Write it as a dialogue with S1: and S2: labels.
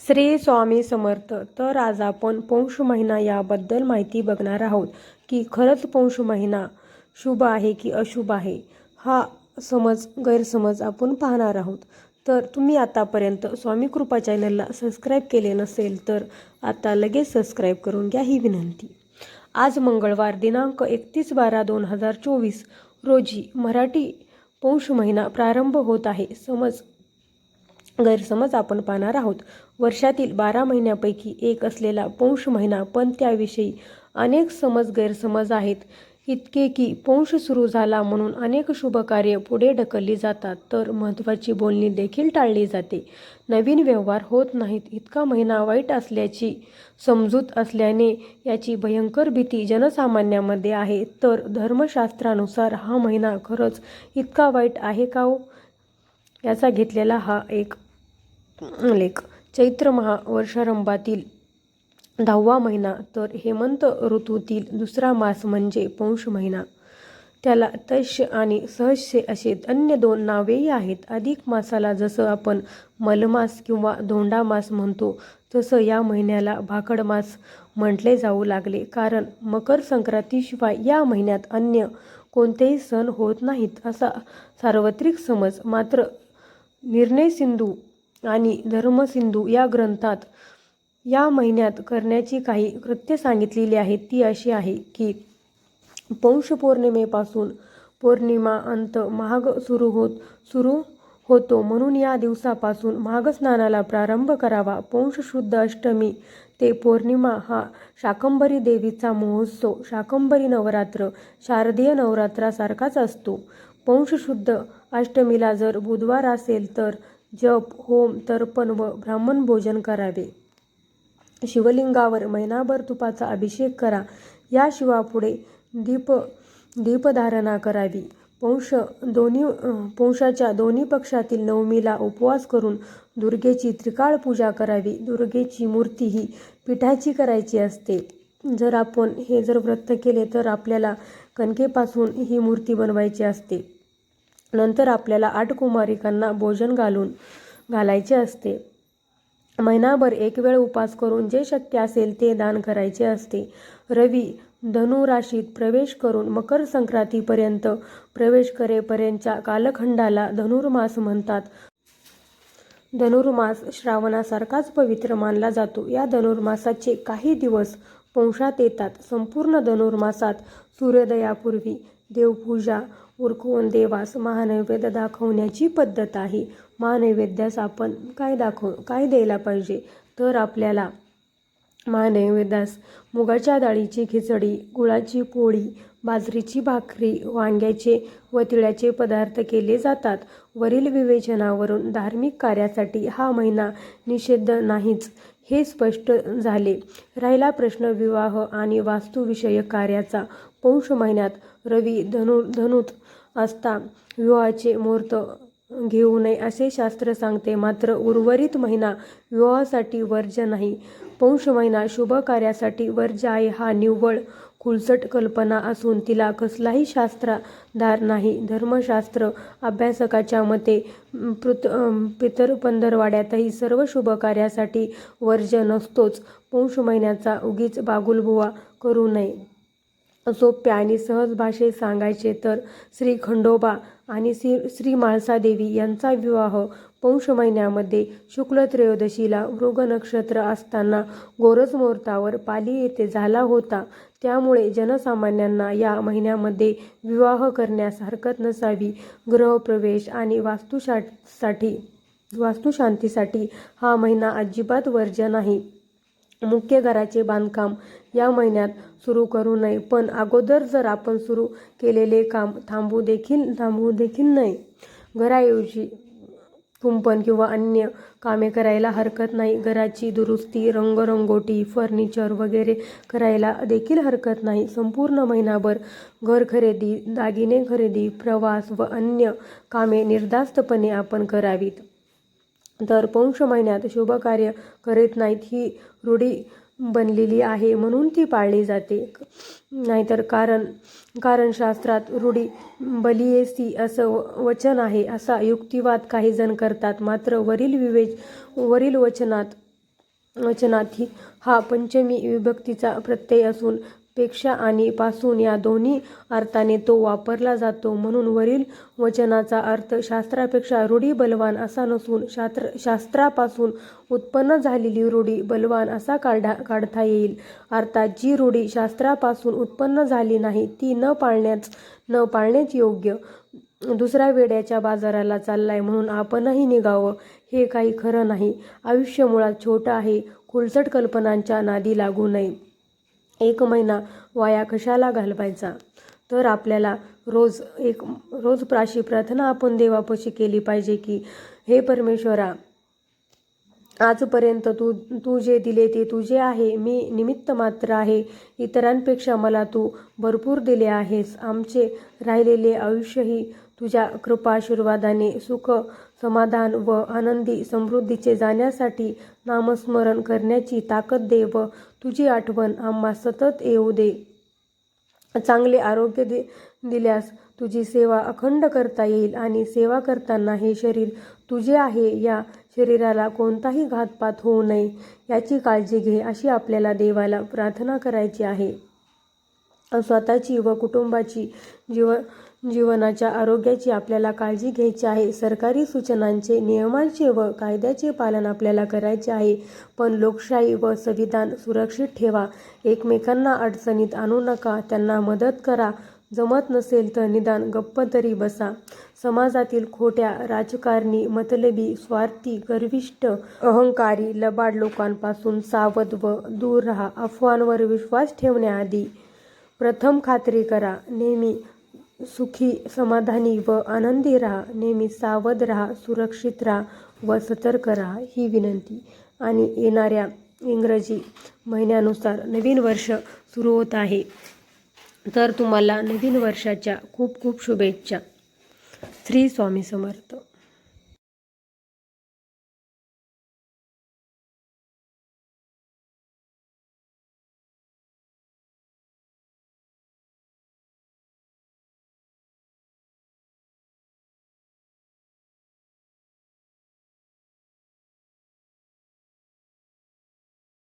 S1: श्री स्वामी समर्थ. तर आज आपण पौष महिना याबद्दल माहिती बघणार आहोत की खरंच पौष महिना शुभ आहे की अशुभ आहे हा समज गैरसमज आपण पाहणार आहोत. तर तुम्ही आतापर्यंत स्वामी कृपा चॅनलला सबस्क्राईब केले नसेल तर आता लगेच सबस्क्राईब करून घ्या ही विनंती. आज मंगळवार दिनांक एकतीस बारा दोन हजार चोवीस रोजी मराठी पौष महिना प्रारंभ होत आहे. समज गैरसमज आपण पाहणार आहोत. वर्षातील बारा महिन्यापैकी एक असलेला पौष महिना पण त्याविषयी अनेक समज गैरसमज आहेत. इतके की पौष सुरू झाला म्हणून अनेक शुभकार्य पुढे ढकलली जातात तर महत्त्वाची बोलणी देखील टाळली जाते. नवीन व्यवहार होत नाहीत इतका महिना वाईट असल्याची समजूत असल्याने याची भयंकर भीती जनसामान्यामध्ये आहे. तर धर्मशास्त्रानुसार हा महिना खरंच इतका वाईट आहे का हो? याचा घेतलेला हा एक लेख. चैत्र महा वर्षारंभातील दहावा महिना तर हेमंत ऋतूतील दुसरा मास म्हणजे पौष महिना. त्याला तैश्य आणि सहस्य असे अन्य दोन नावेही आहेत. अधिक मासाला जसं आपण मलमास किंवा धोंडा मास म्हणतो तसं या महिन्याला भाकड मास म्हटले जाऊ लागले. कारण मकर संक्रांतीशिवाय या महिन्यात अन्य कोणतेही सण होत नाहीत असा सार्वत्रिक समज. मात्र निर्णय सिंधू आणि धर्मसिंधू या ग्रंथात या महिन्यात करण्याची काही कृत्य सांगितलेली आहेत ती अशी आहे की पौष पौर्णिमेपासून पौर्णिमा अंत महाग सुरू होत सुरू होतो. म्हणून या दिवसापासून महागस्नानाला प्रारंभ करावा. पौष शुद्ध अष्टमी ते पौर्णिमा हा शाकंभरी देवीचा महोत्सव. शाकंभरी नवरात्र शारदीय नवरात्रासारखाच असतो. पौष शुद्ध अष्टमीला जर बुधवार असेल तर जप होम तर्पण व ब्राह्मण भोजन करावे. शिवलिंगावर महिनाभर तुपाचा अभिषेक करा. याशिवाय पुढे दीप दीपधारणा करावी. पौंश दोन्ही पौंशाच्या दोन्ही पक्षातील नवमीला उपवास करून दुर्गेची त्रिकाळ पूजा करावी. दुर्गेची मूर्ती ही पिठाची करायची असते. जर आपण हे जर व्रत केले तर आपल्याला कणकेपासून ही मूर्ती बनवायची असते. नंतर आपल्याला आठ कुमारिकांना भोजन घालून घालायचे असते. महिनाभर एक वेळ उपास करून जे शक्य असेल ते दान करायचे असते. रवी धनुराशीत प्रवेश करून मकर संक्रांतीपर्यंत प्रवेश करेपर्यंतच्या कालखंडाला धनुर्मास म्हणतात. धनुर्मास श्रावणासारखाच पवित्र मानला जातो. या धनुर्मासाचे काही दिवस पंशात येतात. संपूर्ण धनुर्मासात सूर्योदयापूर्वी देवपूजा उरकवून देवास महानैवेद्य दाखवण्याची पद्धत आहे. महानैवेद्यास आपण काय दाखव काय द्यायला पाहिजे? तर आपल्याला महानैवेद्यास मुगाच्या डाळीची खिचडी गुळाची पोळी बाजरीची भाकरी वांग्याचे व तिळाचे पदार्थ केले जातात. वरील विवेचनावरून धार्मिक कार्यासाठी हा महिना निषिद्ध नाहीच. हे स्पष्ट झाले. राहिला प्रश्न विवाह आणि वास्तुविषयक कार्याचा. पौष महिन्यात रवी धनु धनुत असता. विवाहाचे मुहूर्त घेऊ नये असे शास्त्र सांगते. मात्र उर्वरित महिना विवाहासाठी वर्ज्य नाही. पौष महिना शुभ कार्यासाठी वर आहे हा निव्वळ खुलसट कल्पना असून तिला कसलाही शास्त्राधार नाही. धर्मशास्त्र अभ्यासकाच्या मते पृत पितर पंधरवाड्यातही सर्व शुभ कार्यासाठी वर्ज नसतोच. पौष महिन्याचा उगीच बागुलबुवा करू नये. सोप्या आणि सहज भाषेत सांगायचे तर श्री खंडोबा आणि श्री श्री म्हाळसादेवी यांचा विवाह पौष महिन्यामध्ये शुक्ल त्रयोदशीला मृग नक्षत्र असताना गोरज मुहूर्तावर पाली येथे झाला होता. त्यामुळे जनसामान्यांना या महिन्यामध्ये विवाह करण्यास हरकत नसावी. ग्रहप्रवेश आणि वास्तुशासाठी वास्तुशांतीसाठी हा महिना अजिबात वर्ज्य नाही. मुख्य घराचे बांधकाम या महिन्यात सुरू करू नये पण अगोदर जर आपण सुरू केलेले काम थांबू देखील थांबवू देखील नये. घराऐवजी कुंपण किंवा अन्य कामे करायला हरकत नाही. घराची दुरुस्ती रंगरंगोटी फर्निचर वगैरे करायला देखील हरकत नाही. संपूर्ण महिनाभर घर खरेदी दागिने खरेदी प्रवास व अन्य कामे निर्धास्तपणे आपण करावीत. तर पौष महिन्यात शुभकार्य करीत नाहीत ही रूढी बनलेली आहे म्हणून ती पाळली जाते. नाहीतर कारण कारण शास्त्रात रूढी बलियेसी असं वचन आहे असा युक्तिवाद काही जण करतात. मात्र वरील विवेच वरील वचनात वचनात ही हा पंचमी विभक्तीचा प्रत्यय असून पेक्षा आणि पासून या दोन्ही अर्थाने तो वापरला जातो. म्हणून वरील वचनाचा अर्थ शास्त्रापेक्षा रूढी बलवान असा नसून शास्त्र शास्त्रापासून उत्पन्न झालेली रूढी बलवान असा काढा काढता येईल. अर्थात जी रूढी शास्त्रापासून उत्पन्न झाली नाही ती न पाळण्याच न पाळणेच योग्य दुसऱ्या वेड्याच्या बाजाराला चाललाय म्हणून आपणही निघावं हे काही खरं नाही. आयुष्य मुळात छोटं आहे खुलसट कल्पनांच्या नादी लागू नये. एक महिना वाया कशाला घालवायचा? तर आपल्याला रोज एक रोज प्राशी प्रार्थना आपण देवापाशी केली पाहिजे की हे परमेश्वरा आजपर्यंत तू तू जे दिले ते तुझे आहे मी निमित्त मात्र आहे. इतरांपेक्षा मला तू भरपूर दिले आहेस. आमचे राहिलेले आयुष्यही तुझ्या कृपाशीर्वादाने सुख समाधान व आनंदी समृद्धीचे जाण्यासाठी नामस्मरण करण्याची ताकद दे व तुझी आठवण आम्हा सतत येऊ दे. चांगले आरोग्य दे दिल्यास तुझी सेवा अखंड करता येईल आणि सेवा करताना हे शरीर तुझे आहे. या शरीराला कोणताही घातपात होऊ नये. याची काळजी घे अशी आपल्याला देवाला प्रार्थना करायची आहे. स्वतःची व कुटुंबाची जीव जीवनाच्या आरोग्याची आपल्याला काळजी घ्यायची आहे. सरकारी सूचनांचे नियमांचे व कायद्याचे पालन आपल्याला करायचे आहे. पण लोकशाही व संविधान सुरक्षित ठेवा. एकमेकांना अडचणीत आणू नका. त्यांना मदत करा. जमत नसेल तर निदान गप्प तरी बसा. समाजातील खोट्या राजकारणी मतलबी स्वार्थी गर्विष्ट अहंकारी लबाड लोकांपासून सावध व दूर राहा. अफवांवर विश्वास ठेवण्याआधी प्रथम खात्री करा. नेहमी सुखी समाधानी व आनंदी राहा. नेहमी सावध राहा सुरक्षित राहा व सतर्क राहा ही विनंती. आणि येणाऱ्या इंग्रजी महिन्यानुसार नवीन वर्ष सुरू होत आहे. तर तुम्हाला नवीन वर्षाच्या खूप खूप शुभेच्छा. श्री स्वामी समर्थ.